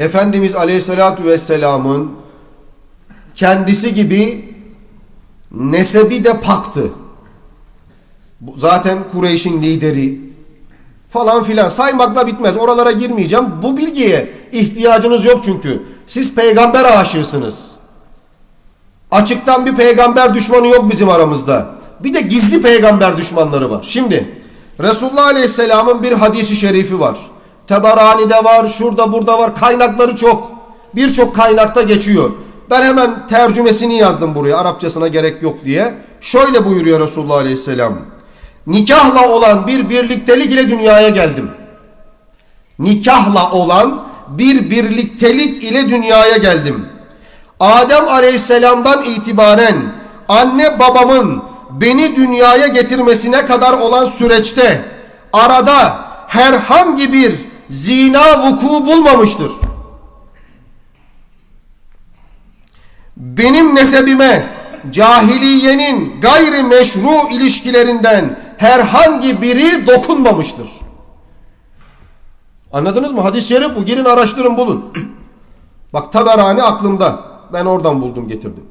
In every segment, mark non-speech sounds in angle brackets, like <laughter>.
Efendimiz Aleyhisselatü Vesselam'ın kendisi gibi nesebi de paktı. Zaten Kureyş'in lideri falan filan saymakla bitmez. Oralara girmeyeceğim. Bu bilgiye ihtiyacınız yok çünkü. Siz peygamber aşığısınız. Açıktan bir peygamber düşmanı yok bizim aramızda. Bir de gizli peygamber düşmanları var. Şimdi Resulullah Aleyhisselam'ın bir hadisi şerifi var. Tebarani'de var, şurada burada var. Kaynakları çok. Birçok kaynakta geçiyor. Ben hemen tercümesini yazdım buraya. Arapçasına gerek yok diye. Şöyle buyuruyor Resulullah Aleyhisselam. Nikahla olan bir birliktelik ile dünyaya geldim. Nikahla olan bir birliktelik ile dünyaya geldim. Adem Aleyhisselam'dan itibaren anne babamın beni dünyaya getirmesine kadar olan süreçte arada herhangi bir zina vuku bulmamıştır. Benim nesebime cahiliyenin gayri meşru ilişkilerinden herhangi biri dokunmamıştır. Anladınız mı? Hadis-i şerif bu. Girin araştırın bulun. <clears throat> Bak Taberani aklımda. Ben oradan buldum getirdim.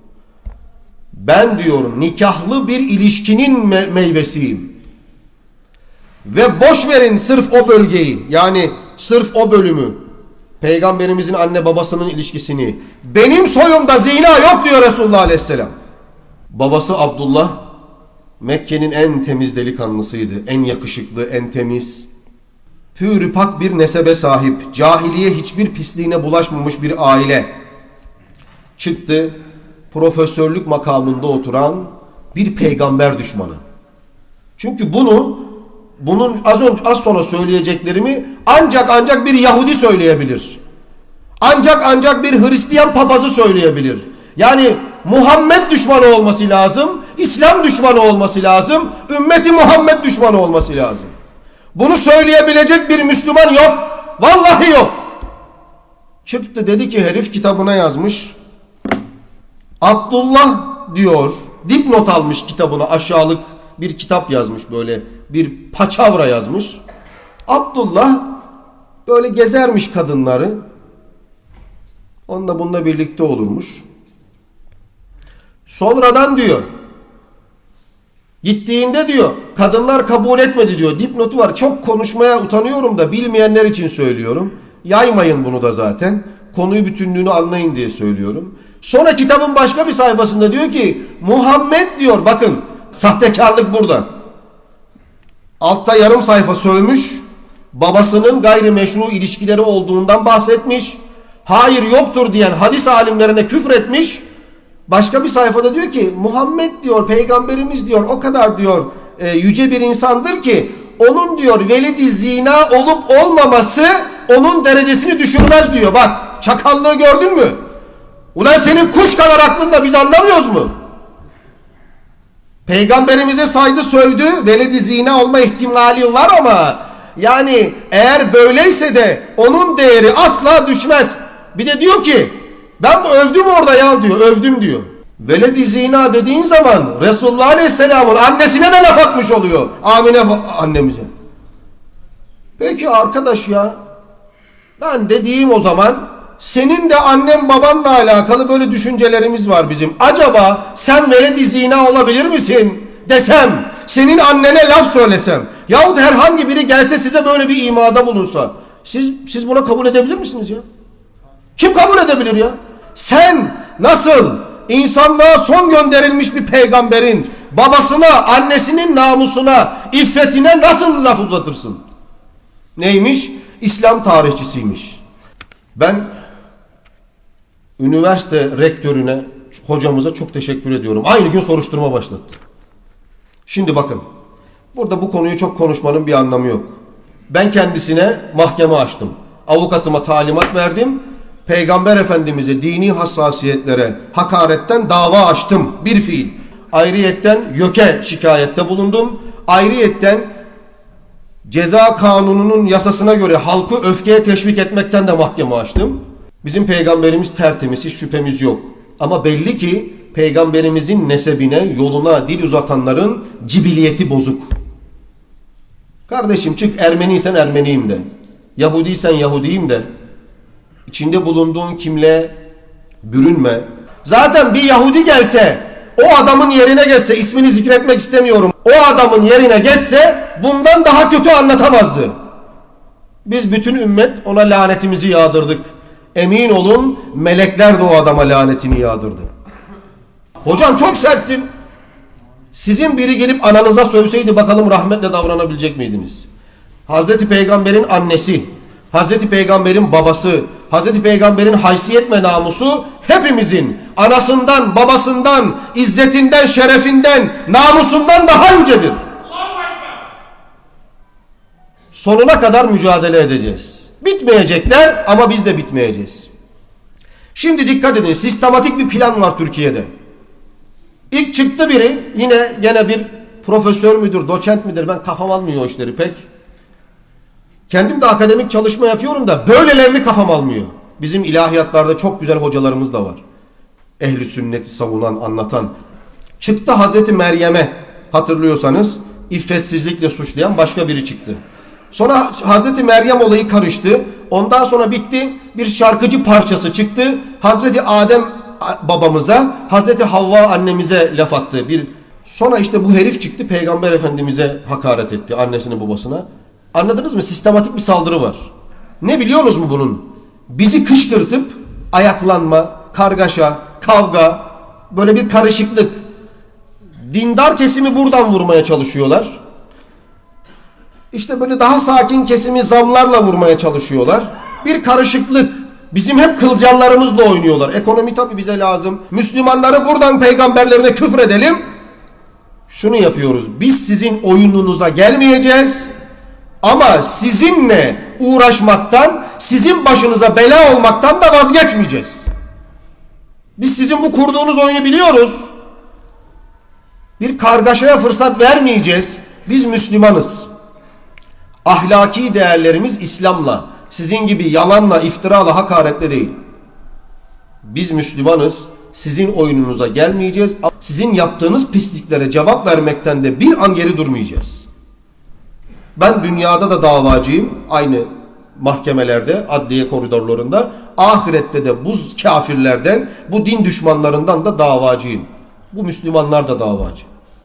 Ben diyorum nikahlı bir ilişkinin me- meyvesiyim. Ve boş verin sırf o bölgeyi. Yani sırf o bölümü. Peygamberimizin anne babasının ilişkisini. Benim soyumda zina yok diyor Resulullah Aleyhisselam. Babası Abdullah Mekke'nin en temiz delikanlısıydı. En yakışıklı, en temiz. Pürü pak bir nesebe sahip. Cahiliye hiçbir pisliğine bulaşmamış bir aile. Çıktı profesörlük makamında oturan bir peygamber düşmanı. Çünkü bunu bunun az az sonra söyleyeceklerimi ancak ancak bir Yahudi söyleyebilir. Ancak ancak bir Hristiyan papazı söyleyebilir. Yani Muhammed düşmanı olması lazım, İslam düşmanı olması lazım, ümmeti Muhammed düşmanı olması lazım. Bunu söyleyebilecek bir Müslüman yok. Vallahi yok. Çıktı dedi ki herif kitabına yazmış. Abdullah diyor dipnot almış kitabına aşağılık bir kitap yazmış böyle bir paçavra yazmış. Abdullah böyle gezermiş kadınları. Onunla bununla birlikte olurmuş. Sonradan diyor gittiğinde diyor kadınlar kabul etmedi diyor. Dipnotu var. Çok konuşmaya utanıyorum da bilmeyenler için söylüyorum. Yaymayın bunu da zaten. Konuyu bütünlüğünü anlayın diye söylüyorum. Sonra kitabın başka bir sayfasında diyor ki Muhammed diyor bakın sahtekarlık burada. Altta yarım sayfa sövmüş. Babasının gayrimeşru ilişkileri olduğundan bahsetmiş. Hayır yoktur diyen hadis alimlerine küfretmiş. Başka bir sayfada diyor ki Muhammed diyor peygamberimiz diyor o kadar diyor e, yüce bir insandır ki onun diyor velidi zina olup olmaması onun derecesini düşürmez diyor. Bak çakallığı gördün mü? Ulan senin kuş kadar aklında biz anlamıyoruz mu? Peygamberimize saydı sövdü veledi zina olma ihtimali var ama yani eğer böyleyse de onun değeri asla düşmez. Bir de diyor ki ben övdüm orada ya diyor övdüm diyor. Veledi zina dediğin zaman Resulullah Aleyhisselam'ın annesine de laf atmış oluyor. Amine annemize. Peki arkadaş ya ben dediğim o zaman senin de annen babanla alakalı böyle düşüncelerimiz var bizim. Acaba sen veledi zina olabilir misin desem, senin annene laf söylesem yahut herhangi biri gelse size böyle bir imada bulunsa siz, siz buna kabul edebilir misiniz ya? Kim kabul edebilir ya? Sen nasıl insanlığa son gönderilmiş bir peygamberin babasına, annesinin namusuna, iffetine nasıl laf uzatırsın? Neymiş? İslam tarihçisiymiş. Ben üniversite rektörüne, hocamıza çok teşekkür ediyorum. Aynı gün soruşturma başlattı. Şimdi bakın. Burada bu konuyu çok konuşmanın bir anlamı yok. Ben kendisine mahkeme açtım. Avukatıma talimat verdim. Peygamber Efendimiz'e dini hassasiyetlere hakaretten dava açtım. Bir fiil. Ayrıyetten YÖK'e şikayette bulundum. Ayrıyetten ceza kanununun yasasına göre halkı öfkeye teşvik etmekten de mahkeme açtım. Bizim peygamberimiz tertemiz, hiç şüphemiz yok. Ama belli ki peygamberimizin nesebine, yoluna dil uzatanların cibiliyeti bozuk. Kardeşim çık Ermeniysen Ermeniyim de. Yahudiysen Yahudiyim de. içinde bulunduğun kimle bürünme. Zaten bir Yahudi gelse, o adamın yerine geçse, ismini zikretmek istemiyorum. O adamın yerine geçse bundan daha kötü anlatamazdı. Biz bütün ümmet ona lanetimizi yağdırdık. Emin olun melekler de o adama lanetini yağdırdı. Hocam çok sertsin. Sizin biri gelip ananıza sövseydi bakalım rahmetle davranabilecek miydiniz? Hazreti Peygamber'in annesi, Hazreti Peygamber'in babası, Hazreti Peygamber'in haysiyet ve namusu hepimizin anasından, babasından, izzetinden, şerefinden, namusundan daha yücedir. Sonuna kadar mücadele edeceğiz. Bitmeyecekler ama biz de bitmeyeceğiz. Şimdi dikkat edin sistematik bir plan var Türkiye'de. İlk çıktı biri yine gene bir profesör müdür, doçent midir ben kafam almıyor o işleri pek. Kendim de akademik çalışma yapıyorum da böylelerini kafam almıyor. Bizim ilahiyatlarda çok güzel hocalarımız da var. Ehli sünneti savunan, anlatan. Çıktı Hazreti Meryem'e hatırlıyorsanız iffetsizlikle suçlayan başka biri çıktı. Sonra Hazreti Meryem olayı karıştı. Ondan sonra bitti. Bir şarkıcı parçası çıktı. Hazreti Adem babamıza, Hazreti Havva annemize laf attı. Bir sonra işte bu herif çıktı Peygamber Efendimize hakaret etti annesinin babasına. Anladınız mı? Sistematik bir saldırı var. Ne biliyorsunuz mu bunun? Bizi kışkırtıp ayaklanma, kargaşa, kavga, böyle bir karışıklık. Dindar kesimi buradan vurmaya çalışıyorlar. İşte böyle daha sakin kesimi zamlarla vurmaya çalışıyorlar. Bir karışıklık. Bizim hep kılcallarımızla oynuyorlar. Ekonomi tabii bize lazım. Müslümanları buradan peygamberlerine küfredelim. Şunu yapıyoruz. Biz sizin oyununuza gelmeyeceğiz. Ama sizinle uğraşmaktan, sizin başınıza bela olmaktan da vazgeçmeyeceğiz. Biz sizin bu kurduğunuz oyunu biliyoruz. Bir kargaşaya fırsat vermeyeceğiz. Biz Müslümanız. Ahlaki değerlerimiz İslam'la, sizin gibi yalanla, iftirayla, hakaretle değil. Biz Müslümanız. Sizin oyununuza gelmeyeceğiz. Sizin yaptığınız pisliklere cevap vermekten de bir an geri durmayacağız. Ben dünyada da davacıyım. Aynı mahkemelerde, adliye koridorlarında. Ahirette de bu kafirlerden, bu din düşmanlarından da davacıyım. Bu Müslümanlar da davacı.